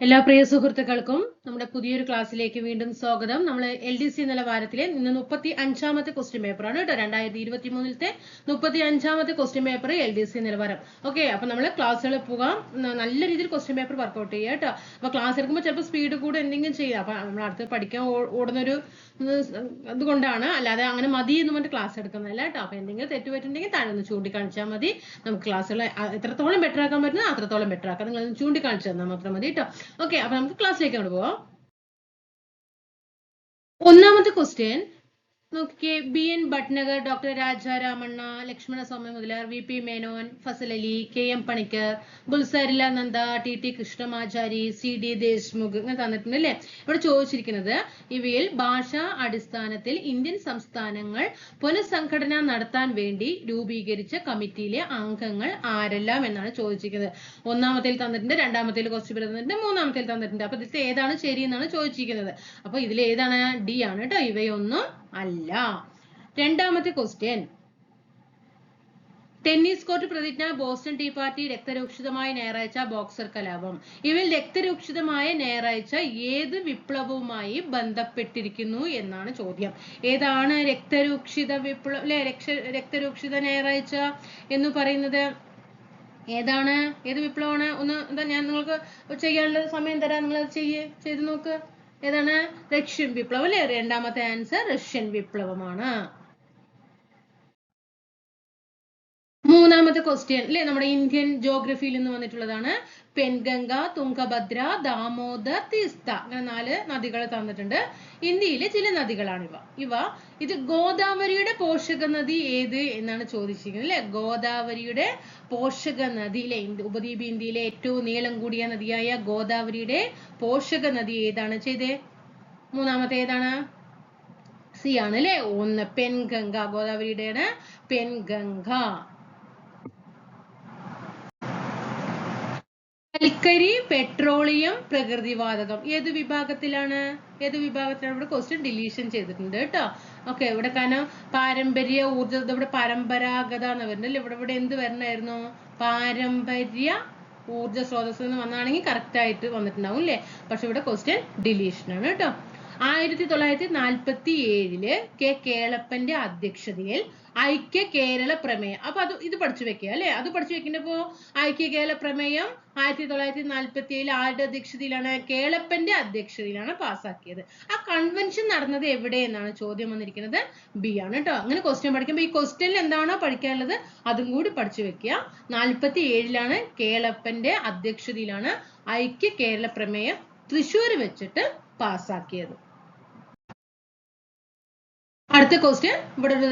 എല്ലാ പ്രിയ സുഹൃത്തുക്കൾക്കും നമ്മുടെ പുതിയൊരു ക്ലാസ്സിലേക്ക് വീണ്ടും സ്വാഗതം. നമ്മൾ എൽ ഡി സി നിലവാരത്തിലെ ഇന്ന് മുപ്പത്തി അഞ്ചാമത്തെ ക്വസ്റ്റ്യൻ പേപ്പറാണ് കേട്ടോ. രണ്ടായിരത്തി ഇരുപത്തി മൂന്നിലത്തെ മുപ്പത്തി അഞ്ചാമത്തെ question paper L D C നിലവാരം. ഓക്കെ അപ്പൊ നമ്മൾ ക്ലാസ്സുകളിൽ പോകാം. നല്ല രീതിയിൽ ക്വസ്റ്റ്യൻ പേപ്പർ വർക്കൗട്ട് ചെയ്യുക കേട്ടോ. അപ്പൊ ക്ലാസ് എടുക്കുമ്പോൾ ചിലപ്പോൾ സ്പീഡ് കൂടെ എന്തെങ്കിലും ചെയ്യാം. അപ്പൊ നമ്മൾ അടുത്ത് പഠിക്കാൻ ഓടുന്നൊരു അതുകൊണ്ടാണ് അല്ലാതെ അങ്ങനെ മതി എന്ന് പറഞ്ഞിട്ട് ക്ലാസ് എടുക്കുന്നതല്ല കേട്ടോ. അപ്പൊ എന്തെങ്കിലും തെറ്റ് പറ്റുന്നുണ്ടെങ്കിൽ താഴെ ഒന്ന് ചൂണ്ടിക്കാണിച്ചാൽ മതി. നമുക്ക് ക്ലാസ്സുകൾ എത്രത്തോളം ബെറ്റർ ആക്കാൻ പറ്റുന്നത് അത്രത്തോളം ബെറ്റർ ആക്കാം. നിങ്ങൾ ചൂണ്ടിക്കാണിച്ചു തന്നാൽ മാത്രം മതി കേട്ടോ. ഓക്കെ അപ്പൊ നമുക്ക് ക്ലാസ്സിലേക്ക് അങ്ങോട്ട് പോവാം. ഒന്നാമത്തെ ക്വസ്റ്റ്യൻ നോക്കിക്കേ B N Bhatnagar doctor Raja Ramanna Lakshmana Swami Mudaliar V P Menon Fazal Ali K M Panikkar Gulzarilal Nanda T T Krishnamachari C D Deshmukh ഇങ്ങനെ തന്നിട്ടുണ്ട് അല്ലേ? ഇവിടെ ചോദിച്ചിരിക്കുന്നത് ഇവയിൽ ഭാഷാ അടിസ്ഥാനത്തിൽ ഇന്ത്യൻ സംസ്ഥാനങ്ങൾ പുനഃസംഘടന നടത്താൻ വേണ്ടി രൂപീകരിച്ച കമ്മിറ്റിയിലെ അംഗങ്ങൾ ആരെല്ലാം എന്നാണ് ചോദിച്ചിരിക്കുന്നത്. ഒന്നാമത്തിൽ തന്നിട്ടുണ്ട് രണ്ടാമത്തിൽ കുറച്ച് പേര് തന്നിട്ടുണ്ട് മൂന്നാമത്തിൽ തന്നിട്ടുണ്ട്. അപ്പൊ ഇതിൽ ഏതാണ് ശരി എന്നാണ് ചോദിച്ചിരിക്കുന്നത്. അപ്പൊ ഇതിൽ ഏതാണ് ഡി ആണ് കേട്ടോ ഇവയൊന്നും അല്ല. രണ്ടാമത്തെ ക്വസ്റ്റ്യൻ ടെന്നീസ് കോർട്ട് പ്രതിജ്ഞ ബോസ്റ്റൺ ടീ പാർട്ടി രക്തരൂക്ഷിതമായ ഞായറാഴ്ച ബോക്സർ കലാപം. ഇവയിൽ രക്തരൂക്ഷിതമായ ഞായറാഴ്ച ഏത് വിപ്ലവവുമായി ബന്ധപ്പെട്ടിരിക്കുന്നു എന്നാണ് ചോദ്യം. ഏതാണ് രക്തരൂക്ഷിത വിപ്ലവ അല്ലെ രക്തരൂക്ഷിത ഞായറാഴ്ച എന്ന് പറയുന്നത്? ഏതാണ്? ഏത് വിപ്ലവമാണ്? ഒന്ന് എന്താ ഞാൻ നിങ്ങൾക്ക് ചെയ്യാനുള്ള സമയം തരാം. നിങ്ങൾ അത് ചെയ്യ് ചെയ്ത് നോക്ക്. ഏതാണ്? റഷ്യൻ വിപ്ലവം അല്ലെ? രണ്ടാമത്തെ ആൻസർ റഷ്യൻ വിപ്ലവമാണ്. മൂന്നാമത്തെ ക്വസ്റ്റ്യൻ അല്ലെ നമ്മുടെ ഇന്ത്യൻ ജോഗ്രഫിയിൽ നിന്ന് വന്നിട്ടുള്ളതാണ്. പെൻഗംഗ തുംഗഭദ്ര ദാമോദർ തീസ്ത. അങ്ങനെ നാല് നദികൾ തന്നിട്ടുണ്ട്. ഇന്ത്യയിലെ ചില നദികളാണ് ഇവ. ഇവ ഇത് ഗോദാവരിയുടെ പോഷക നദി ഏത് എന്നാണ് ചോദിച്ചിരിക്കുന്നത് അല്ലെ ഗോദാവരിയുടെ പോഷക നദി അല്ലെ ഉപദ്വീപ് ഇന്ത്യയിലെ ഏറ്റവും നീളം കൂടിയ നദിയായ ഗോദാവരിയുടെ പോഷക നദി ഏതാണ് ചെയ്തേ? മൂന്നാമത്തെ ഏതാണ്? സി ആണ് അല്ലെ ഒന്ന് പെൻഗംഗ. ഗോദാവരിയുടെയാണ് പെൻഗംഗ. കൽക്കരി പെട്രോളിയം പ്രകൃതിവാതകം. ഏത് വിഭാഗത്തിലാണ്? ഏത് വിഭാഗത്തിലാണ് ഇവിടെ ക്വസ്റ്റ്യൻ ഡിലീഷൻ ചെയ്തിട്ടുണ്ട് കേട്ടോ? ഓക്കെ ഇവിടെ കാരണം പാരമ്പര്യ ഊർജ ഇവിടെ പരമ്പരാഗത എന്ന് വരുന്നില്ല ഇവിടെ ഇവിടെ എന്ത് വരണമായിരുന്നു പാരമ്പര്യ ഊർജ സ്രോതസ് എന്ന് വന്നാണെങ്കിൽ കറക്റ്റ് ആയിട്ട് വന്നിട്ടുണ്ടാവും അല്ലേ? പക്ഷെ ഇവിടെ ക്വസ്റ്റ്യൻ ഡിലീഷൻ ആണ് കേട്ടോ. ആയിരത്തി തൊള്ളായിരത്തി നാൽപ്പത്തി ഏഴിൽ കെ കേളപ്പന്റെ അധ്യക്ഷതയിൽ ഐക്യ കേരള പ്രമേയം. അപ്പൊ അത് ഇത് പഠിച്ചു വെക്കുക അല്ലെ? അത് പഠിച്ചു വെക്കുന്നപ്പോ ഐക്യ കേരള പ്രമേയം ആയിരത്തി തൊള്ളായിരത്തി നാൽപ്പത്തി ഏഴിൽ ആരുടെ അധ്യക്ഷതയിലാണ്? കേളപ്പന്റെ അധ്യക്ഷതയിലാണ് പാസ്സാക്കിയത്. ആ കൺവെൻഷൻ നടന്നത് എവിടെ എന്നാണ് ചോദ്യം വന്നിരിക്കുന്നത്? ബി ആണ് കേട്ടോ അങ്ങനെ ക്വസ്റ്റ്യൻ പഠിക്കുമ്പോൾ ഈ ക്വസ്റ്റ്യനിൽ എന്താണോ പഠിക്കാനുള്ളത് അതും കൂടി പഠിച്ചു വെക്കുക. നാൽപ്പത്തി ഏഴിലാണ് കേളപ്പന്റെ അധ്യക്ഷതയിലാണ് ഐക്യ കേരള പ്രമേയം തൃശ്ശൂർ വെച്ചിട്ട് പാസ്സാക്കിയത്. അടുത്ത ക്വസ്റ്റ്യൻ ഇവിടെ ഒരു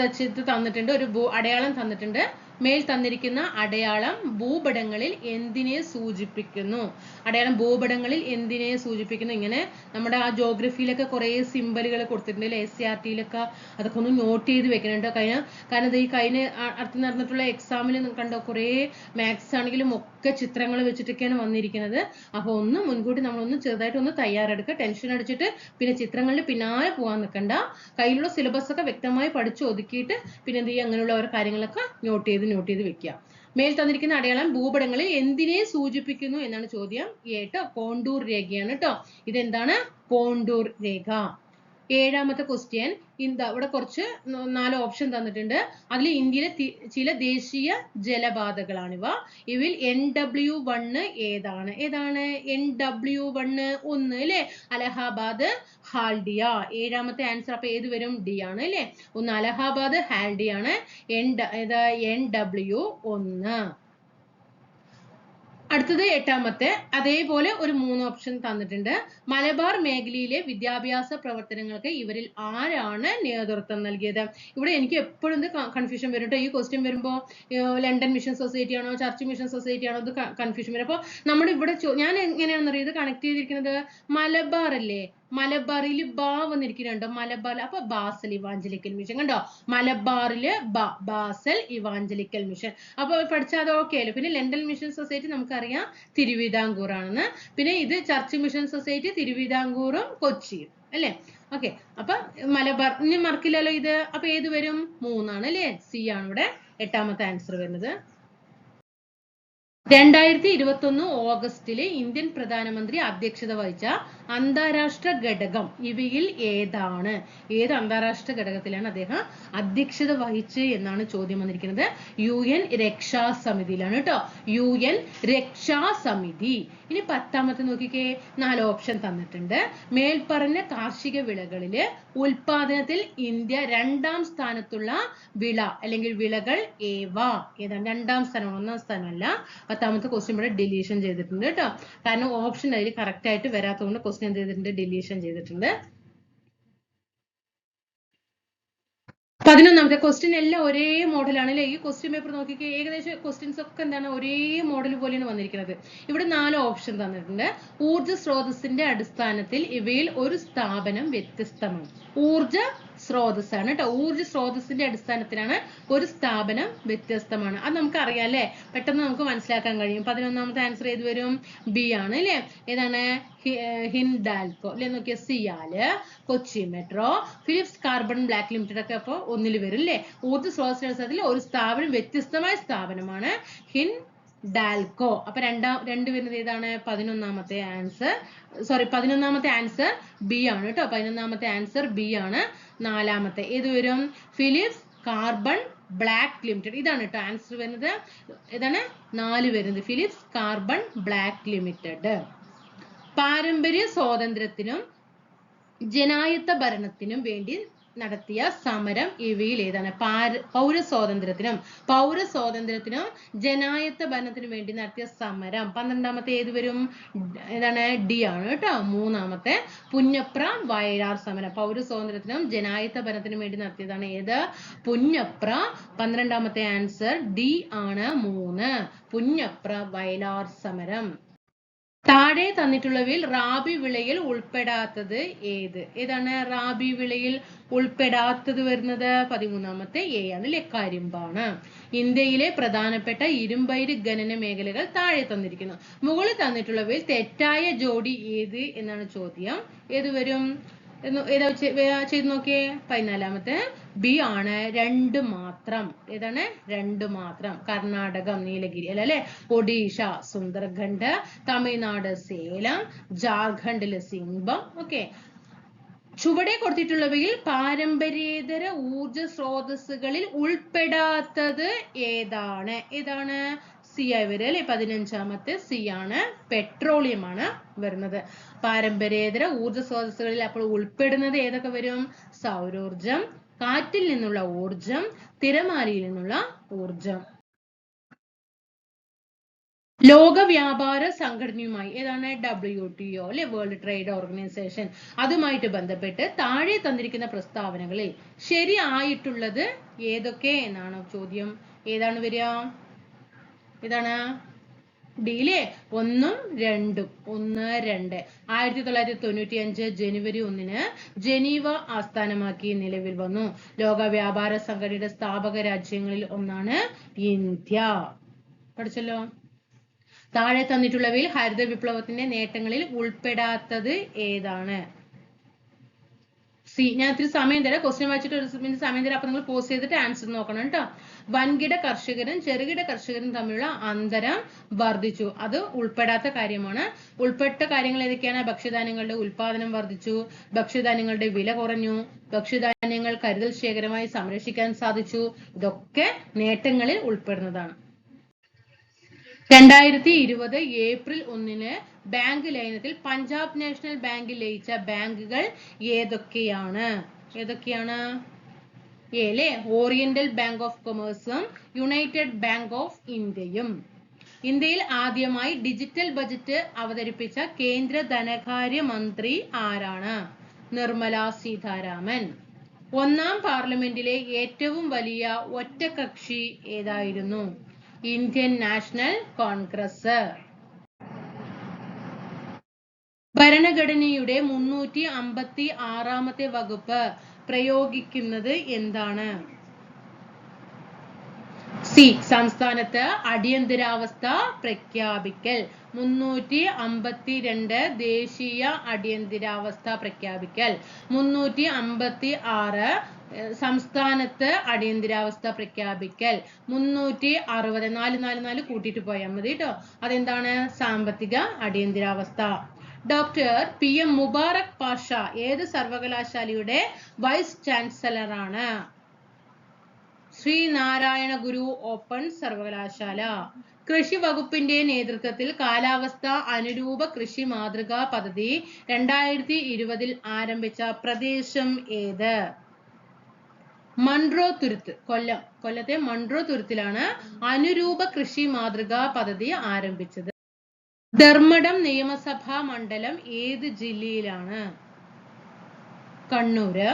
തന്നിട്ടുണ്ട് ഒരു അടയാളം തന്നിട്ടുണ്ട്. മേൽ തന്നിരിക്കുന്ന അടയാളം ഭൂപടങ്ങളിൽ എന്തിനെ സൂചിപ്പിക്കുന്നു? അടയാളം ഭൂപടങ്ങളിൽ എന്തിനെ സൂചിപ്പിക്കുന്നു? ഇങ്ങനെ നമ്മുടെ ആ ജോഗ്രഫിയിലൊക്കെ കുറെ സിമ്പലുകൾ കൊടുത്തിട്ടുണ്ട് അല്ലെ? എസ് സി ആർ ടിയിലൊക്കെ അതൊക്കെ ഒന്ന് നോട്ട് ചെയ്ത് വെക്കണം കേട്ടോ കഴിഞ്ഞ കാരണം ഇത് ഈ കഴിഞ്ഞ അടുത്ത് നടന്നിട്ടുള്ള എക്സാമിൽ കണ്ടോ കുറെ മാത്സ് ആണെങ്കിലും ഒക്കെ ചിത്രങ്ങൾ വെച്ചിട്ടൊക്കെയാണ് വന്നിരിക്കുന്നത്. അപ്പൊ ഒന്ന് മുൻകൂട്ടി നമ്മളൊന്ന് ചെറുതായിട്ട് ഒന്ന് തയ്യാറെടുക്കുക. ടെൻഷൻ അടിച്ചിട്ട് പിന്നെ ചിത്രങ്ങളിൽ പിന്നാലെ പോകാൻ നിൽക്കണ്ട. കയ്യിലുള്ള സിലബസ് ഒക്കെ വ്യക്തമായി പഠിച്ചു ഒതുക്കിയിട്ട് പിന്നെ എന്ത് ചെയ്യുക? അങ്ങനെയുള്ള ഓരോ കാര്യങ്ങളൊക്കെ നോട്ട് ചെയ്ത് നോട്ട് ചെയ്ത് വെക്കുക. മേൽ തന്നിരിക്കുന്ന അടയാളം ഭൂപടങ്ങളിൽ എന്തിനെ സൂചിപ്പിക്കുന്നു എന്നാണ് ചോദ്യം. ഏട്ടോ കോണ്ടൂർ രേഖയാണ് കേട്ടോ ഇതെന്താണ്? കോണ്ടൂർ രേഖ. ഏഴാമത്തെ ക്വസ്റ്റ്യൻ ഇന്ത ഇവിടെ കുറച്ച് നാല് ഓപ്ഷൻ തന്നിട്ടുണ്ട്. അതിൽ ഇന്ത്യയിലെ ചില ദേശീയ ജലപാതകളാണിവ. ഇവയിൽ എൻ ഡബ്ല്യു വണ്ണ് ഏതാണ്? ഏതാണ്? എൻ ഡബ്ല്യു വണ്ണ് ഒന്ന് അല്ലെ അലഹാബാദ് ഹാൽഡിയ. ഏഴാമത്തെ ആൻസർ അപ്പൊ ഏത് വരും? ഡി ആണ് അല്ലെ ഒന്ന് അലഹാബാദ് ഹാൽഡിയ ആണ്. എൻ എൻ ഡബ്ല്യു ഒന്ന് അടുത്തത് എട്ടാമത്തെ അതേപോലെ ഒരു മൂന്ന് ഓപ്ഷൻ തന്നിട്ടുണ്ട്. മലബാർ മേഖലയിലെ വിദ്യാഭ്യാസ പ്രവർത്തനങ്ങൾക്ക് ഇവരിൽ ആരാണ് നേതൃത്വം നൽകിയത്? ഇവിടെ എനിക്ക് എപ്പോഴും ഇത് കൺഫ്യൂഷൻ വരും കേട്ടോ ഈ ക്വസ്റ്റ്യൻ വരുമ്പോൾ ലണ്ടൻ മിഷൻ സൊസൈറ്റി ആണോ ചർച്ച് മിഷൻ സൊസൈറ്റി ആണോ ഇത് കൺഫ്യൂഷൻ വരും. അപ്പോൾ നമ്മൾ ഇവിടെ ഞാൻ എങ്ങനെയാണെന്ന് അറിയാം ഇത് കണക്ട് ചെയ്തിരിക്കുന്നത് മലബാർ അല്ലേ മലബാറിൽ ബാ വന്നിരിക്കുന്നുണ്ടോ? മലബാർ അപ്പൊ ബാസൽ ഇവാഞ്ചലിക്കൽ മിഷൻ കണ്ടോ? മലബാറിൽ ബാസൽ ഇവാഞ്ചലിക്കൽ മിഷൻ അപ്പൊ പഠിച്ചാൽ ഓക്കെ അല്ലേ? പിന്നെ ലണ്ടൻ മിഷൻ സൊസൈറ്റി നമുക്കറിയാം തിരുവിതാംകൂർ ആണെന്ന് പിന്നെ ഇത് ചർച്ച് മിഷൻ സൊസൈറ്റി തിരുവിതാംകൂറും കൊച്ചിയും അല്ലേ? ഓക്കെ അപ്പൊ മലബാർ ഇനി മറക്കില്ലല്ലോ ഇത്? അപ്പൊ ഏത് വരും? മൂന്നാണ് അല്ലേ? സി ആണ് ഇവിടെ. എട്ടാമത്തെ ആൻസർ വരുന്നത്. രണ്ടായിരത്തി ഇരുപത്തി ഒന്ന് ഓഗസ്റ്റിൽ ഇന്ത്യൻ പ്രധാനമന്ത്രി അധ്യക്ഷത വഹിച്ച അന്താരാഷ്ട്ര ഘടകം ഇവയിൽ ഏതാണ്? ഏത് അന്താരാഷ്ട്ര ഘടകത്തിലാണ് അദ്ദേഹം അധ്യക്ഷത വഹിച്ച് എന്നാണ് ചോദ്യം വന്നിരിക്കുന്നത്. യു എൻ രക്ഷാ സമിതിയിലാണ് കേട്ടോ. യു എൻ രക്ഷാ സമിതി. ഇനി പത്താമത്തെ നോക്കിക്കേ. നാല് ഓപ്ഷൻ തന്നിട്ടുണ്ട്. മേൽപ്പറഞ്ഞ കാർഷിക വിളകളിൽ ഉൽപാദനത്തിൽ ഇന്ത്യ രണ്ടാം സ്ഥാനത്തുള്ള വിള അല്ലെങ്കിൽ വിളകൾ ഏവ? ഏതാണ്? രണ്ടാം സ്ഥാനം ഒന്നാം സ്ഥാനമല്ല. പത്താമത്തെ ക്വസ്റ്റ്യൻ ഇവിടെ ഡിലീഷൻ ചെയ്തിട്ടുണ്ട് കേട്ടോ കാരണം ഓപ്ഷൻ അതിൽ കറക്റ്റ് ആയിട്ട് വരാത്തതുകൊണ്ട് ക്വസ്റ്റ്യൻ എന്ത് ചെയ്തിട്ടുണ്ട്? ഡിലീഷൻ ചെയ്തിട്ടുണ്ട്. പതിനൊന്നാമത്തെ ക്വസ്റ്റ്യൻ എല്ലാം ഒരേ മോഡലാണ് അല്ലെ ഈ ക്വസ്റ്റ്യൻ പേപ്പർ നോക്കിക്കേ ഏകദേശം ക്വസ്റ്റ്യൻസ് ഒക്കെ എന്താണ്? ഒരേ മോഡൽ പോലെയാണ് വന്നിരിക്കുന്നത്. ഇവിടെ നാല് ഓപ്ഷൻ തന്നിട്ടുണ്ട്. ഊർജ സ്രോതസ്സിന്റെ അടിസ്ഥാനത്തിൽ ഇവയിൽ ഒരു സ്ഥാപനം വ്യത്യസ്തമാണ്. ഊർജ സ്രോതസ്സാണ് കേട്ടോ. ഊർജ സ്രോതസ്സിന്റെ അടിസ്ഥാനത്തിലാണ് ഒരു സ്ഥാപനം വ്യത്യസ്തമാണ്. അത് നമുക്ക് അറിയാം അല്ലേ? പെട്ടെന്ന് നമുക്ക് മനസ്സിലാക്കാൻ കഴിയും. പതിനൊന്നാമത്തെ ആൻസർ ഏത് വരും? ബി ആണ് അല്ലേ? ഏതാണ്? ഹിൻഡാൽകോ അല്ലെ? Nokia CIAL Kochi metro Philips Carbon Black Limited ഒക്കെ അപ്പോൾ ഒന്നിൽ വരും അല്ലേ? ഊർജ സ്രോതസ്സിന്റെ അടിസ്ഥാനത്തിൽ ഒരു സ്ഥാപനം വ്യത്യസ്തമായ സ്ഥാപനമാണ് ഹിൻ ഡാൽകോ അപ്പൊ രണ്ടാം രണ്ട് വരുന്നത് ഏതാണ്? പതിനൊന്നാമത്തെ ആൻസർ സോറി പതിനൊന്നാമത്തെ ആൻസർ ബി ആണ് കേട്ടോ. പതിനൊന്നാമത്തെ ആൻസർ ബി ആണ്. നാലാമത്തെ. ഏത് വരും? Philips Carbon Black Limited. ഇതാണ് കേട്ടോ ആൻസർ വരുന്നത്. ഇതാണ് നാല് വരുന്നത്. Philips Carbon Black Limited. പാരമ്പര്യ സ്വാതന്ത്ര്യത്തിനും ജനായത്ത ഭരണത്തിനും വേണ്ടി നടത്തിയ സമരം ഇവയിൽ ഏതാണ്? പാര പൗര സ്വാതന്ത്ര്യത്തിനും ജനായത്ത ഭരണത്തിനും വേണ്ടി നടത്തിയ സമരം. പന്ത്രണ്ടാമത്തെ ഏത് വരും? ഏതാണ്? ഡി ആണ് കേട്ടോ. മൂന്നാമത്തെ പുന്നപ്ര വയലാർ സമരം. പൗര സ്വാതന്ത്ര്യത്തിനും ജനായത്ത ഭരണത്തിനും വേണ്ടി നടത്തിയതാണ് ഏത്? പുന്നപ്ര. പന്ത്രണ്ടാമത്തെ ആൻസർ ഡി ആണ്. മൂന്ന്. പുന്നപ്ര വയലാർ സമരം. താഴെ തന്നിട്ടുള്ളവയിൽ റാബി വിളയിൽ ഉൾപ്പെടാത്തത് ഏത്? ഏതാണ് റാബി വിളയിൽ ഉൾപ്പെടാത്തത് വരുന്നത്? പതിമൂന്നാമത്തെ എ ആണ് അല്ലെ കരിമ്പാണ് ഇന്ത്യയിലെ പ്രധാനപ്പെട്ട ഇരുമ്പയിര് ഖനന മേഖലകൾ താഴെ തന്നിരിക്കുന്നു. മുകളിൽ തന്നിട്ടുള്ളവയിൽ തെറ്റായ ജോഡി ഏത്? എന്നാണ് ചോദ്യം. ഏത് വരും? ഏതാ ചെയ്ത് നോക്കിയേ? പതിനാലാമത്തെ ബി ആണ് രണ്ട് മാത്രം. ഏതാണ്? രണ്ട് മാത്രം. കർണാടകം നീലഗിരി അല്ല അല്ലെ? ഒഡീഷ സുന്ദർഖണ്ഡ് തമിഴ്നാട് സേലം ജാർഖണ്ഡിൽ സിംബം ഓക്കെ. ചുവടെ കൊടുത്തിട്ടുള്ളവയിൽ പാരമ്പര്യേതര ഊർജ സ്രോതസ്സുകളിൽ ഉൾപ്പെടാത്തത് ഏതാണ്? ഏതാണ്? സി ആയി വരിക അല്ലെ? പതിനഞ്ചാമത്തെ സി ആണ് പെട്രോളിയം ആണ് വരുന്നത്. പാരമ്പര്യേതര ഊർജ സ്രോതസ്സുകളിൽ അപ്പോൾ ഉൾപ്പെടുന്നത് ഏതൊക്കെ വരും? സൗരോർജം കാറ്റിൽ നിന്നുള്ള ഊർജം തിരമാലിയിൽ നിന്നുള്ള ഊർജം ലോക വ്യാപാര സംഘടനയുമായി ഏതാണ്? ഡബ്ല്യു ടി ഒ അല്ലെ? വേൾഡ് ട്രേഡ് ഓർഗനൈസേഷൻ അതുമായിട്ട് ബന്ധപ്പെട്ട് താഴെ തന്നിരിക്കുന്ന പ്രസ്താവനകളിൽ ശരിയായിട്ടുള്ളത് ഏതൊക്കെ എന്നാണ് ചോദ്യം. ഏതാണ് വരിക? ഏതാണ് ഡിയിലെ ഒന്നും രണ്ടും ഒന്ന് രണ്ട്. ആയിരത്തി തൊള്ളായിരത്തി തൊണ്ണൂറ്റി അഞ്ച് ജനുവരി ഒന്നിന് ജനീവ ആസ്ഥാനമാക്കി നിലവിൽ വന്നു. ലോക വ്യാപാര സംഘടനയുടെ സ്ഥാപക രാജ്യങ്ങളിൽ ഒന്നാണ് ഇന്ത്യ. പഠിച്ചല്ലോ? താഴെ തന്നിട്ടുള്ളവയിൽ ഹരിത വിപ്ലവത്തിന്റെ നേട്ടങ്ങളിൽ ഉൾപ്പെടാത്തത് ഏതാണ്? സി ഞാൻ ഇത്തിരി സമയം തരാം. ക്വസ്റ്റ്യൻ വായിച്ചിട്ട് ഒരു മിനിറ്റ് സമയം തരാം. അപ്പൊ നിങ്ങൾ പോസ് ചെയ്തിട്ട് ആൻസർ നോക്കണം കേട്ടോ വൻകിട കർഷകരും ചെറുകിട കർഷകരും തമ്മിലുള്ള അന്തരം വർദ്ധിച്ചു. അത് ഉൾപ്പെടാത്ത കാര്യമാണ്. ഉൾപ്പെട്ട കാര്യങ്ങൾ ഏതൊക്കെയാണ്? ഭക്ഷ്യധാന്യങ്ങളുടെ ഉൽപാദനം വർദ്ധിച്ചു. ഭക്ഷ്യധാന്യങ്ങളുടെ വില കുറഞ്ഞു. ഭക്ഷ്യധാന്യങ്ങൾ കരുതൽ ശേഖരമായി സംരക്ഷിക്കാൻ സാധിച്ചു. ഇതൊക്കെ നേട്ടങ്ങളിൽ ഉൾപ്പെടുന്നതാണ്. രണ്ടായിരത്തി ഇരുപത് ഏപ്രിൽ ഒന്നിന് ബാങ്ക് ലയനത്തിൽ പഞ്ചാബ് നാഷണൽ ബാങ്ക് ലയിച്ച ബാങ്കുകൾ ഏതൊക്കെയാണ്? ഏതൊക്കെയാണ്? എ ഓറിയന്റൽ ബാങ്ക് ഓഫ് കൊമേഴ്സും യുണൈറ്റഡ് ബാങ്ക് ഓഫ് ഇന്ത്യയും. ഇന്ത്യയിൽ ആദ്യമായി ഡിജിറ്റൽ ബജറ്റ് അവതരിപ്പിച്ച കേന്ദ്ര ധനകാര്യ മന്ത്രി ആരാണ്? നിർമ്മല സീതാരാമൻ. ഒന്നാം പാർലമെന്റിലെ ഏറ്റവും വലിയ ഒറ്റകക്ഷി ഏതായിരുന്നു? Indian National Congress. ഭരണഘടനയുടെ മുന്നൂറ്റി അമ്പത്തി ആറാമത്തെ വകുപ്പ് പ്രയോഗിക്കുന്നത് എന്താണ്? സി സംസ്ഥാനത്ത് അടിയന്തരാവസ്ഥ പ്രഖ്യാപിക്കൽ. മുന്നൂറ്റി അമ്പത്തി രണ്ട് ദേശീയ അടിയന്തരാവസ്ഥ പ്രഖ്യാപിക്കൽ. മുന്നൂറ്റി അമ്പത്തി ആറ് സംസ്ഥാനത്ത് അടിയന്തരാവസ്ഥ പ്രഖ്യാപിക്കൽ. മുന്നൂറ്റി അറുപത് നാല് നാല് നാല് കൂട്ടിയിട്ട് പോയാൽ മതി കേട്ടോ. അതെന്താണ്? സാമ്പത്തിക അടിയന്തരാവസ്ഥ. Doctor P M Mubarak Pasha ഏത് സർവകലാശാലയുടെ വൈസ് ചാൻസലർ ആണ് ശ്രീനാരായണ ഗുരു ഓപ്പൺ സർവകലാശാല. കൃഷി വകുപ്പിന്റെ നേതൃത്വത്തിൽ കാലാവസ്ഥ അനുരൂപ കൃഷി മാതൃകാ പദ്ധതി രണ്ടായിരത്തി ഇരുപതിൽ ആരംഭിച്ച പ്രദേശം ഏത്? മൺട്രോ തുരുത്ത് കൊല്ലം. കൊല്ലത്തെ മൺട്രോ തുരുത്തിലാണ് അനുരൂപ കൃഷി മാതൃകാ പദ്ധതി ആരംഭിച്ചത്. ധർമ്മടം നിയമസഭാ മണ്ഡലം ഏത് ജില്ലയിലാണ്? കണ്ണൂര്.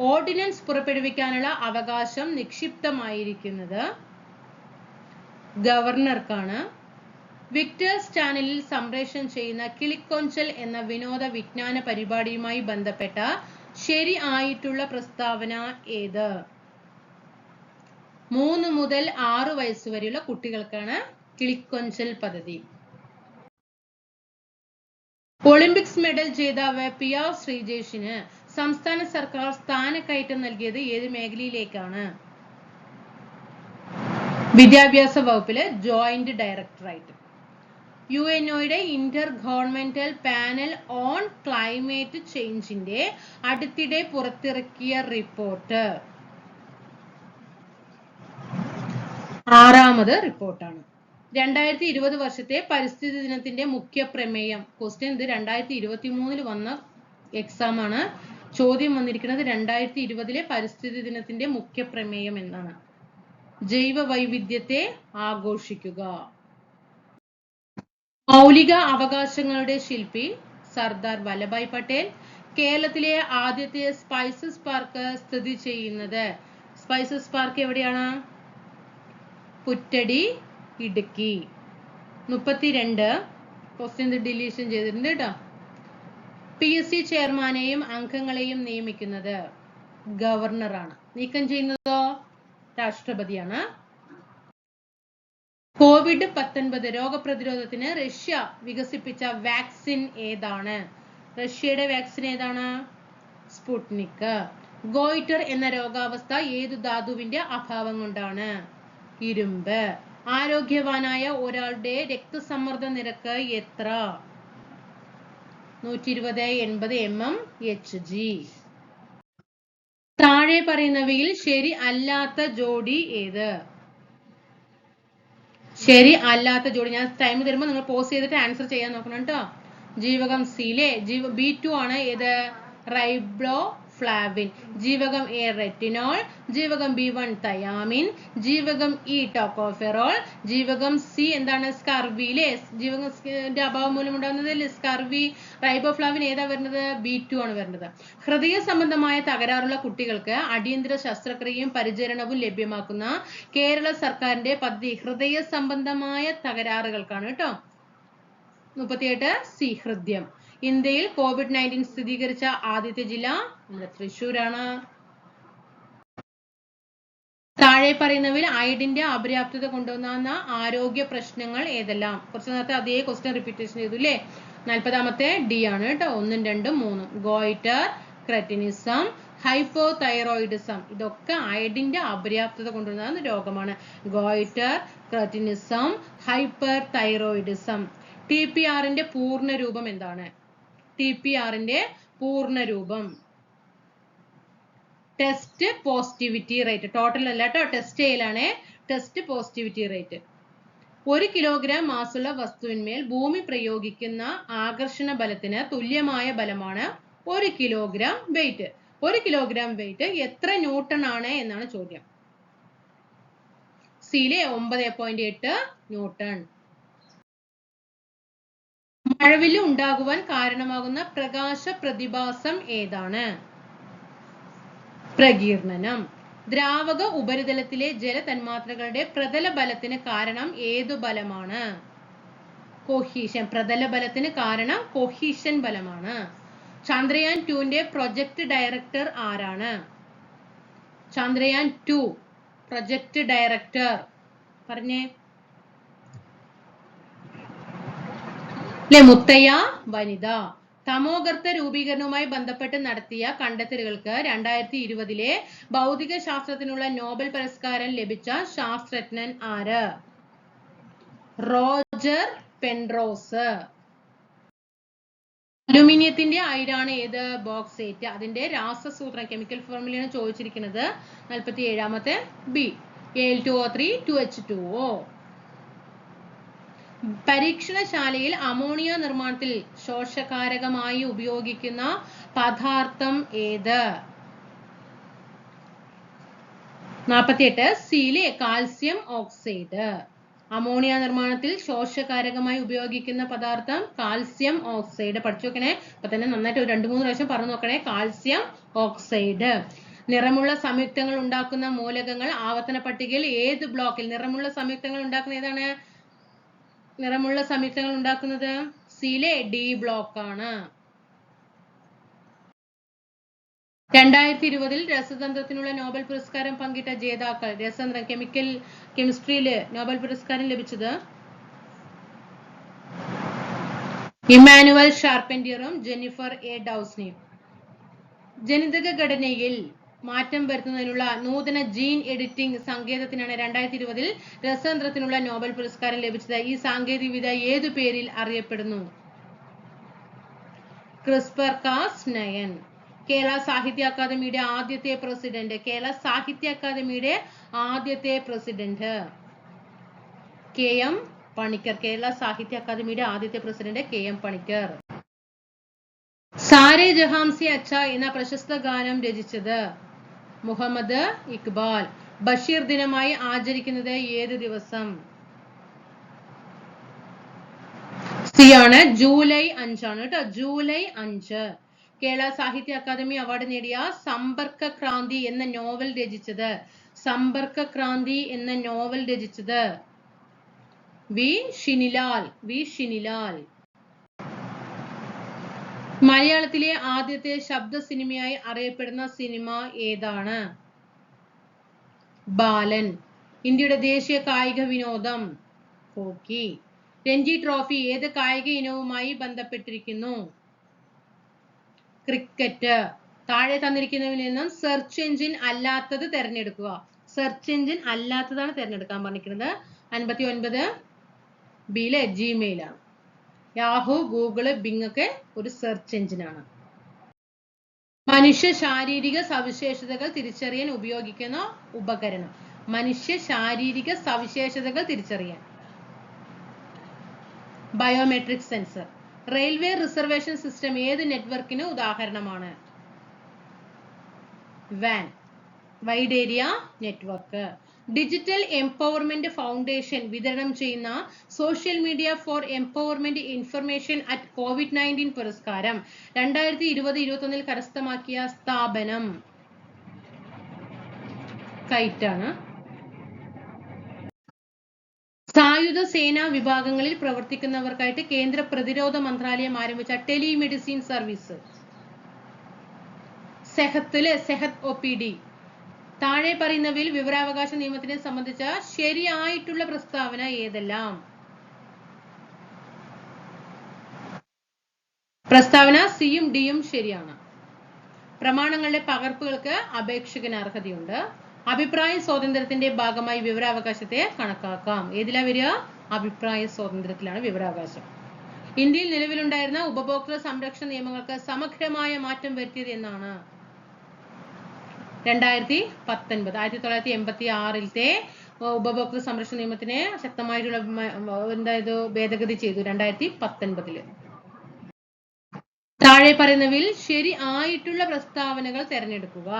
ഓർഡിനൻസ് പുറപ്പെടുവിക്കാനുള്ള അവകാശം നിക്ഷിപ്തമായിരിക്കുന്നത് ഗവർണർക്കാണ്. വിക്ടേഴ്സ് ചാനലിൽ സംപ്രേഷണം ചെയ്യുന്ന കിളിക്കൊഞ്ചൽ എന്ന വിനോദ വിജ്ഞാന പരിപാടിയുമായി ബന്ധപ്പെട്ട ശരി ആയിട്ടുള്ള പ്രസ്താവന ഏത്? മൂന്ന് മുതൽ ആറ് വയസ്സുവരെയുള്ള കുട്ടികൾക്കാണ് കിളിക്കൊഞ്ചൽ പദ്ധതി. ഒളിമ്പിക്സ് മെഡൽ ജേതാവ് പി ആർ ശ്രീജേഷിന് സംസ്ഥാന സർക്കാർ സ്ഥാനക്കയറ്റം നൽകിയത് ഏത് മേഖലയിലേക്കാണ്? വിദ്യാഭ്യാസ വകുപ്പിലെ ജോയിന്റ് ഡയറക്ടറായിട്ട് യു എൻ ഒയുടെ intergovernmental panel on climate ചേഞ്ചിന്റെ അടുത്തിടെ പുറത്തിറക്കിയ റിപ്പോർട്ട് ആറാമത് റിപ്പോർട്ടാണ് രണ്ടായിരത്തി ഇരുപത് വർഷത്തെ പരിസ്ഥിതി ദിനത്തിന്റെ മുഖ്യ പ്രമേയം. ക്വസ്റ്റ്യൻ ഇത് രണ്ടായിരത്തി ഇരുപത്തി മൂന്നിൽ വന്ന എക്സാം ആണ്. ചോദ്യം വന്നിരിക്കുന്നത് രണ്ടായിരത്തി ഇരുപതിലെ പരിസ്ഥിതി ദിനത്തിന്റെ മുഖ്യ പ്രമേയം എന്നാണ്. ജൈവ വൈവിധ്യത്തെ ആഘോഷിക്കുക. മൗലിക അവകാശങ്ങളുടെ ശില്പി സർദാർ വല്ലഭായ് പട്ടേൽ കേരളത്തിലെ ആദ്യത്തെ സ്പൈസസ് പാർക്ക് സ്ഥിതി ചെയ്യുന്നത്. സ്പൈസസ് പാർക്ക് എവിടെയാണ്? പുറ്റടി ഇടുക്കി. മുപ്പത്തിരണ്ട്. ക്വസ്റ്റ്യൻ ഡിലീഷൻ ചെയ്തിട്ടുണ്ട് കേട്ടോ. പി എസ് സി ചെയർമാനെയും അംഗങ്ങളെയും നിയമിക്കുന്നത് ഗവർണറാണ് നീക്കം ചെയ്യുന്നതോ? രാഷ്ട്രപതിയാണ്. കോവിഡ് പത്തൊൻപത് രോഗപ്രതിരോധത്തിന് റഷ്യ വികസിപ്പിച്ച വാക്സിൻ ഏതാണ്? റഷ്യയുടെ വാക്സിൻ ഏതാണ്? സ്പുട്നിക്. ഗോയിറ്റർ എന്ന രോഗാവസ്ഥ ഏതു ധാതുവിന്റെ അഭാവം കൊണ്ടാണ്? ഇരുമ്പ്. ആരോഗ്യവാനായ ഒരാളുടെ രക്തസമ്മർദ്ദ നിരക്ക് എത്ര? നൂറ്റി ഇരുപത് എൺപത് എം എം എച്ച് ജി. താഴെ പറയുന്നവയിൽ ശരി അല്ലാത്ത ജോഡി ഏത്? ശരി അല്ലാത്ത ജോഡി. ഞാൻ ടൈം തരുമ്പോൾ നിങ്ങൾ പോസ് ചെയ്തിട്ട് ആൻസർ ചെയ്യാൻ നോക്കണം കേട്ടോ. ജീവകം സിയിലെ ജീവ ബി ടു ആണ് ഏത്? റൈബ്ലോ ഫ്ലാവിൻ ജീവകം എ റെറ്റിനോൾ ജീവകം ബി വൺ തയാമിൻ ജീവകം ഇ ടോക്കോഫെറോൾ ജീവകം സി എന്താണ്? സ്കർവി ലേ ജീവകത്തിന്റെ അഭാവം മൂലം ഉണ്ടാകുന്നത് സ്കർവി റൈബോഫ്ലാവിൻ ഏതാ വരുന്നത്? ബി ടു ആണ് വരുന്നത്. ഹൃദയ സംബന്ധമായ തകരാറുള്ള കുട്ടികൾക്ക് അടിയന്തര ശസ്ത്രക്രിയയും പരിചരണവും ലഭ്യമാക്കുന്ന കേരള സർക്കാരിന്റെ പദ്ധതി ഹൃദയ സംബന്ധമായ തകരാറുകൾക്കാണ് കേട്ടോ. മുപ്പത്തിയെട്ട് സി ഹൃദ്യം. ഇന്ത്യയിൽ കോവിഡ് നയന്റീൻ സ്ഥിരീകരിച്ച ആദ്യത്തെ ജില്ല നമ്മുടെ തൃശ്ശൂരാണ്. താഴെ പറയുന്നവയിൽ അയഡിന്റെ അപര്യാപ്തത കൊണ്ടുവന്ന ആരോഗ്യ പ്രശ്നങ്ങൾ ഏതെല്ലാം? കുറച്ച് നേരത്തെ അതേ ക്വസ്റ്റ്യൻ റിപ്പീറ്റേഷൻ ചെയ്തു അല്ലേ നാൽപ്പതാമത്തെ ഡി ആണ് കേട്ടോ. ഒന്നും രണ്ടും മൂന്നും. Goitre cretinism hypothyroidism. ഇതൊക്കെ അയഡിന്റെ അപര്യാപ്തത കൊണ്ടുവന്ന രോഗമാണ്. Goitre cretinism hyperthyroidism T P ആറിന്റെ പൂർണ രൂപം എന്താണ്? ടി പി ആറിന്റെ പൂർണ രൂപം ടെസ്റ്റ് പോസിറ്റിവിറ്റി റേറ്റ് ടോട്ടൽ അല്ല കേട്ടോ ടെസ്റ്റ് ചെയ്യലാണ്. ടെസ്റ്റ് പോസിറ്റിവിറ്റി റേറ്റ് ഒരു കിലോഗ്രാം മാസുള്ള വസ്തുവിന്മേൽ ഭൂമി പ്രയോഗിക്കുന്ന ആകർഷണ ബലത്തിന് തുല്യമായ ബലമാണ് ഒരു കിലോഗ്രാം വെയിറ്റ് ഒരു കിലോഗ്രാം വെയിറ്റ് എത്ര ന്യൂട്ടൺ ആണ് എന്നാണ് ചോദ്യം. സിയിലെ ഒമ്പത് പോയിന്റ് എട്ട് ന്യൂട്ടൺ മഴവില്ല് ഉണ്ടാകുവാൻ കാരണമാകുന്ന പ്രകാശ പ്രതിഭാസം ഏതാണ്? പ്രകീർണനം. ദ്രാവക ഉപരിതലത്തിലെ ജലതന്മാത്രകളുടെ പ്രതല ബലത്തിന് കാരണം ഏതു ബലമാണ്? കൊഹീഷൻ പ്രതല ബലത്തിന് കാരണം കൊഹീഷൻ ബലമാണ്. ചന്ദ്രയാൻ ടുവിന്റെ പ്രൊജക്ട് ഡയറക്ടർ ആരാണ്? ചന്ദ്രയാൻ ടു പ്രൊജക്ട് ഡയറക്ടർ പറഞ്ഞേ. അല്ലെ മുത്തയ്യ വനിത. തമോഗർത്ത രൂപീകരണവുമായി ബന്ധപ്പെട്ട് നടത്തിയ കണ്ടെത്തലുകൾക്ക് രണ്ടായിരത്തി ഇരുപതിലെ ഭൗതിക ശാസ്ത്രത്തിനുള്ള നോബൽ പുരസ്കാരം ലഭിച്ച ശാസ്ത്രജ്ഞൻ ആര്? റോജർ പെൻറോസ് അലുമിനിയത്തിന്റെ അയിരാണ് ഏത് ബോക്സേറ്റ്? അതിന്റെ രാസസൂത്രം കെമിക്കൽ ഫോർമുലയാണ് ചോദിച്ചിരിക്കുന്നത്. നാൽപ്പത്തി ഏഴാമത്തെ B L two O three two H two O പരീക്ഷണശാലയിൽ ammonia നിർമ്മാണത്തിൽ ശോഷകാരകമായി ഉപയോഗിക്കുന്ന പദാർത്ഥം ഏത്? നാൽപ്പത്തിയെട്ട് സീലെ കാൽസ്യം ഓക്സൈഡ്. അമോണിയ നിർമ്മാണത്തിൽ ശോഷകാരകമായി ഉപയോഗിക്കുന്ന പദാർത്ഥം കാൽസ്യം ഓക്സൈഡ്. പഠിച്ചു നോക്കണേ. അപ്പൊ തന്നെ നന്നായിട്ട് ഒരു രണ്ട് മൂന്ന് പ്രാവശ്യം പറഞ്ഞു നോക്കണേ. Calcium oxide. നിറമുള്ള സംയുക്തങ്ങൾ ഉണ്ടാക്കുന്ന മൂലകങ്ങൾ ആവർത്തന പട്ടികയിൽ ഏത് ബ്ലോക്കിൽ നിറമുള്ള സംയുക്തങ്ങൾ ഉണ്ടാക്കുന്ന ഏതാണ്? നിറമുള്ള സംയുക്തങ്ങൾ ഉണ്ടാക്കുന്നത് സിയിലെ ഡി ബ്ലോക്ക് ആണ്. രണ്ടായിരത്തി ഇരുപതിൽ രസതന്ത്രത്തിനുള്ള നോബൽ പുരസ്കാരം പങ്കിട്ട ജേതാക്കൾ രസതന്ത്രം കെമിക്കൽ കെമിസ്ട്രിയിൽ നോബൽ പുരസ്കാരം ലഭിച്ചത് ഇമാനുവൽ ഷാർപ്പൻഡിയറും ജെന്നിഫർ എ ഡൗസ്നിയും. ജനിതക ഘടനയിൽ മാറ്റം വരുത്തുന്നതിനുള്ള നൂതന ജീൻ എഡിറ്റിംഗ് സങ്കേതത്തിനാണ് രണ്ടായിരത്തി ഇരുപതിൽ രസതന്ത്രത്തിനുള്ള നോബൽ പുരസ്കാരം ലഭിച്ചത്. ഈ സാങ്കേതികവിദ്യ ഏതു പേരിൽ അറിയപ്പെടുന്നു? ക്രിസ്പർ കാസ് നയൻ. കേരള സാഹിത്യ അക്കാദമിയുടെ ആദ്യത്തെ പ്രസിഡന്റ്. കേരള സാഹിത്യ അക്കാദമിയുടെ ആദ്യത്തെ president. K M Panikkar. Kerala Sahitya അക്കാദമിയുടെ ആദ്യത്തെ president K M Panikkar. Saare Jahanse Achha എന്ന പ്രശസ്ത ഗാനം രചിച്ചത് മുഹമ്മദ് ഇക്ബാൽ. ബഷീർ ദിനമായി ആചരിക്കുന്നത് ഏത് ദിവസം? സി ആണ് ജൂലൈ അഞ്ചാണ് കേട്ടോ. ജൂലൈ അഞ്ച്. കേരള സാഹിത്യ അക്കാദമി അവാർഡ് നേടിയ സമ്പർക്ക ക്രാന്തി എന്ന നോവൽ രചിച്ചത്. സമ്പർക്ക ക്രാന്തി എന്ന നോവൽ രചിച്ചത് വി ഷിനിലാൽ. വി ഷിനിലാൽ. മലയാളത്തിലെ ആദ്യത്തെ ശബ്ദ സിനിമയായി അറിയപ്പെടുന്ന സിനിമ ഏതാണ്? ബാലൻ. ഇന്ത്യയുടെ ദേശീയ കായിക വിനോദം. ഹോക്കി. രഞ്ജി ട്രോഫി ഏത് കായിക ഇനവുമായി ബന്ധപ്പെട്ടിരിക്കുന്നു? ക്രിക്കറ്റ്. താഴെ തന്നിരിക്കുന്നതിൽ നിന്നും സെർച്ച് എഞ്ചിൻ അല്ലാത്തത് തിരഞ്ഞെടുക്കുക. സെർച്ച് എഞ്ചിൻ അല്ലാത്തതാണ് തിരഞ്ഞെടുക്കാൻ പറഞ്ഞിരിക്കുന്നത്. അൻപത്തി ഒൻപത് ബിയിലെ ജിമെയിൽ ആണ്. യാഹു ഗൂഗിൾ ബിങ് ഒക്കെ ഒരു സെർച്ച് എഞ്ചിനാണ് മനുഷ്യ ശാരീരിക സവിശേഷതകൾ തിരിച്ചറിയാൻ ഉപയോഗിക്കുന്ന ഉപകരണം. മനുഷ്യ ശാരീരിക സവിശേഷതകൾ തിരിച്ചറിയാൻ. Biometric sensor railway reservation system ഏത് നെറ്റ്വർക്കിന് ഉദാഹരണമാണ്? Van wide area network digital empowerment foundation വിതരണം ചെയ്യുന്ന social media for empowerment information at COVID nineteen പുരസ്കാരം. രണ്ടായിരത്തി ഇരുപത് ഇരുപത്തൊന്നിൽ കരസ്ഥമാക്കിയ സ്ഥാപനം. കൈറ്റാണ് സായുധ സേനാ വിഭാഗങ്ങളിൽ പ്രവർത്തിക്കുന്നവർക്കായിട്ട് കേന്ദ്ര പ്രതിരോധ മന്ത്രാലയം ആരംഭിച്ച ടെലിമെഡിസിൻ സർവീസ്. സെഹത്തിലെ സെഹത്ത് ഒ പി ഡി. താഴെ പറയുന്നവയിൽ വിവരാവകാശ നിയമത്തിനെ സംബന്ധിച്ച ശരിയായിട്ടുള്ള പ്രസ്താവന ഏതെല്ലാം? പ്രസ്താവന സിയും ഡിയും ശരിയാണ്. പ്രമാണങ്ങളുടെ പകർപ്പുകൾക്ക് അപേക്ഷകന് അർഹതയുണ്ട്. അഭിപ്രായ സ്വാതന്ത്ര്യത്തിന്റെ ഭാഗമായി വിവരാവകാശത്തെ കണക്കാക്കാം. ഏതിലാ വരിക? അഭിപ്രായ സ്വാതന്ത്ര്യത്തിലാണ് വിവരാവകാശം. ഇന്ത്യയിൽ നിലവിലുണ്ടായിരുന്ന ഉപഭോക്തൃ സംരക്ഷണ നിയമങ്ങൾക്ക് സമഗ്രമായ മാറ്റം വരുത്തിയത് എന്നാണ്. രണ്ടായിരത്തി പത്തൊൻപത് ആയിരത്തി തൊള്ളായിരത്തി എൺപത്തി ആറിലത്തെ ഉപഭോക്തൃ സംരക്ഷണ നിയമത്തിനെ ശക്തമായിട്ടുള്ള എന്തായത് ഭേദഗതി ചെയ്തു രണ്ടായിരത്തി പത്തൊൻപതിൽ താഴെ പറയുന്നവിൽ ശരി ആയിട്ടുള്ള പ്രസ്താവനകൾ തിരഞ്ഞെടുക്കുക.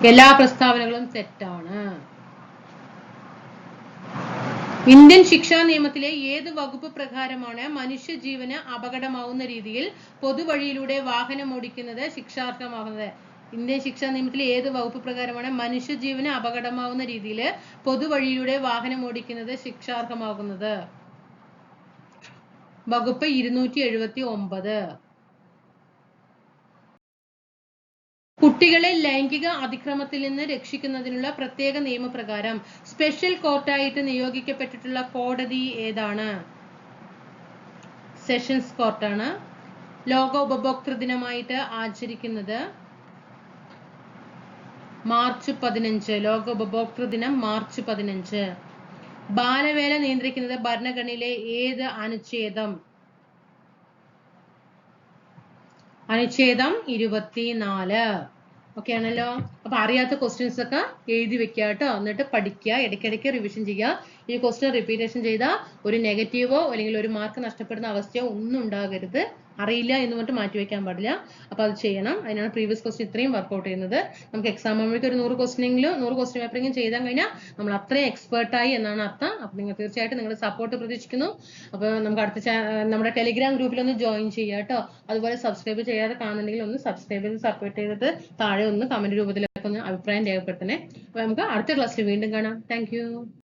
എല്ലാ പ്രസ്താവനകളും തെറ്റാണ്. ഇന്ത്യൻ ശിക്ഷാ നിയമത്തിലെ ഏത് വകുപ്പ് പ്രകാരമാണ് മനുഷ്യജീവന് അപകടമാവുന്ന രീതിയിൽ പൊതുവഴിയിലൂടെ വാഹനം ഓടിക്കുന്നത് ശിക്ഷാർഹമാകുന്നത്? ഇന്ത്യൻ ശിക്ഷാ നിയമത്തിലെ ഏത് വകുപ്പ് പ്രകാരമാണ് മനുഷ്യജീവന് അപകടമാവുന്ന രീതിയിൽ പൊതുവഴിയിലൂടെ വാഹനം ഓടിക്കുന്നത് ശിക്ഷാർഹമാകുന്നത്? വകുപ്പ് ഇരുന്നൂറ്റി എഴുപത്തി ഒമ്പത്. കുട്ടികളെ ലൈംഗിക അതിക്രമത്തിൽ നിന്ന് രക്ഷിക്കുന്നതിനുള്ള പ്രത്യേക നിയമപ്രകാരം സ്പെഷ്യൽ കോർട്ടായിട്ട് നിയോഗിക്കപ്പെട്ടിട്ടുള്ള കോടതി ഏതാണ്? സെഷൻസ് കോർട്ടാണ്. ലോക ഉപഭോക്തൃ ദിനമായിട്ട് ആചരിക്കുന്നത് മാർച്ച് പതിനഞ്ച്. ലോക ഉപഭോക്തൃ ദിനം മാർച്ച് പതിനഞ്ച്. ബാലവേല നിയന്ത്രിക്കുന്നത് ഭരണഘടനയിലെ ഏത് അനുച്ഛേദം? അനുച്ഛേദം ഇരുപത്തിനാല്. ഓക്കെ ആണല്ലോ? അപ്പൊ അറിയാത്ത ക്വസ്റ്റ്യൻസ് ഒക്കെ എഴുതി വെക്കുക കേട്ടോ എന്നിട്ട് പഠിക്കുക ഇടയ്ക്കിടയ്ക്ക് റിവിഷൻ ചെയ്യുക. ഈ ക്വസ്റ്റ്യൻ റിപ്പീറ്റേഷൻ ചെയ്താൽ ഒരു നെഗറ്റീവോ അല്ലെങ്കിൽ ഒരു മാർക്ക് നഷ്ടപ്പെടുന്ന അവസ്ഥയോ ഒന്നും ഉണ്ടാകരുത്. അറിയില്ല എന്ന് പറഞ്ഞിട്ട് മാറ്റി വെക്കാൻ പാടില്ല. അപ്പൊ അത് ചെയ്യണം. അതിനാണ് പ്രീവിയസ് ക്വസ്റ്റ്യൻ ഇത്രയും വർക്ക്ഔട്ട് ചെയ്യുന്നത്. നമുക്ക് എക്സാം ആകുമ്പോഴേക്കും ഒരു നൂറ് ക്വസ്റ്റ്യനെങ്കിലും നൂറ് ക്വസ്റ്റ്യൻ പേപ്പറെങ്കിലും ചെയ്താൽ കഴിഞ്ഞാൽ നമ്മൾ അത്രയും എക്സ്പേർട്ടായി എന്നാണ് അർത്ഥം. അപ്പൊ നിങ്ങൾ തീർച്ചയായിട്ടും നിങ്ങളുടെ സപ്പോർട്ട് പ്രതീക്ഷിക്കുന്നു. അപ്പൊ നമുക്ക് അടുത്ത നമ്മുടെ ടെലിഗ്രാം ഗ്രൂപ്പിലൊന്ന് ജോയിൻ ചെയ്യുക കേട്ടോ. അതുപോലെ സബ്സ്ക്രൈബ് ചെയ്യാതെ കാണുന്നുണ്ടെങ്കിൽ ഒന്ന് സബ്സ്ക്രൈബ് ചെയ്ത് സപ്പോർട്ട് ചെയ്തിട്ട് താഴെ ഒന്ന് കമന്റ് രൂപത്തിലൊക്കെ ഒന്ന് അഭിപ്രായം രേഖപ്പെടുത്തണേ. അപ്പൊ നമുക്ക് അടുത്ത ക്ലാസ്സിൽ വീണ്ടും കാണാം. താങ്ക്